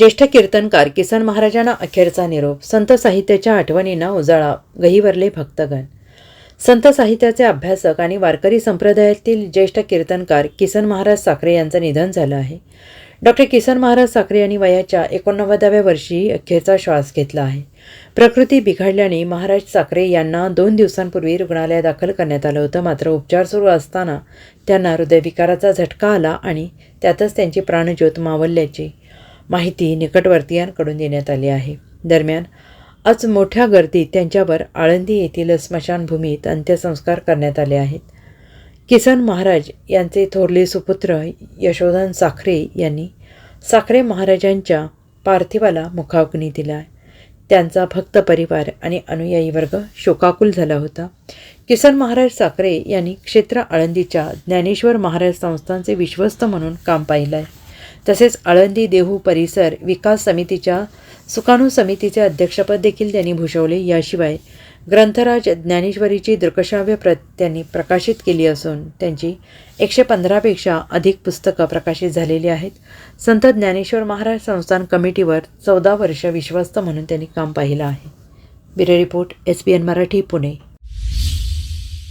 ज्येष्ठ कीर्तनकार किसन महाराजांना अखेरचा निरोप. संत साहित्याच्या आठवणींना उजाळा. गहिवरले भक्तगण. संत साहित्याचे अभ्यासक आणि वारकरी संप्रदायातील ज्येष्ठ कीर्तनकार किसन महाराज साखरे यांचं निधन झालं आहे. डॉक्टर किसन महाराज साखरे यांनी वयाच्या एकोणनव्वदाव्या वर्षी अखेरचा श्वास घेतला आहे. प्रकृती बिघडल्याने महाराज साखरे यांना दोन दिवसांपूर्वी रुग्णालयात दाखल करण्यात आलं होतं. मात्र उपचार सुरू असताना त्यांना हृदयविकाराचा झटका आला आणि त्यातच त्यांची प्राणज्योत मावल्याची माहिती निकटवर्तीयांकडून देण्यात आली आहे. दरम्यान आज मोठ्या गर्दीत त्यांच्यावर आळंदी येथील स्मशानभूमीत अंत्यसंस्कार करण्यात आले आहेत. किसन महाराज यांचे थोरले सुपुत्र यशोधन साखरे यांनी साखरे महाराजांच्या पार्थिवाला मुखाग्नी दिला. आहे त्यांचा भक्त परिवार आणि अनुयायी वर्ग शोकाकुल झाला होता. किसन महाराज साखरे यांनी क्षेत्र आळंदीच्या ज्ञानेश्वर महाराज संस्थांचे विश्वस्त म्हणून काम पाहिलं आहे तसेच आळंदी देहू परिसर विकास समितीच्या सुकाणू समितीचे अध्यक्षपद देखील त्यांनी भूषवले. याशिवाय ग्रंथराज ज्ञानेश्वरीची दृकश्राव्य प्रत त्यांनी प्रकाशित केली असून त्यांची एकशे पंधरापेक्षा अधिक पुस्तकं प्रकाशित झालेली आहेत. संत ज्ञानेश्वर महाराज संस्थान कमिटीवर चौदा वर्ष विश्वस्त म्हणून त्यांनी काम पाहिलं आहे. Bureau report S B N Marathi Pune.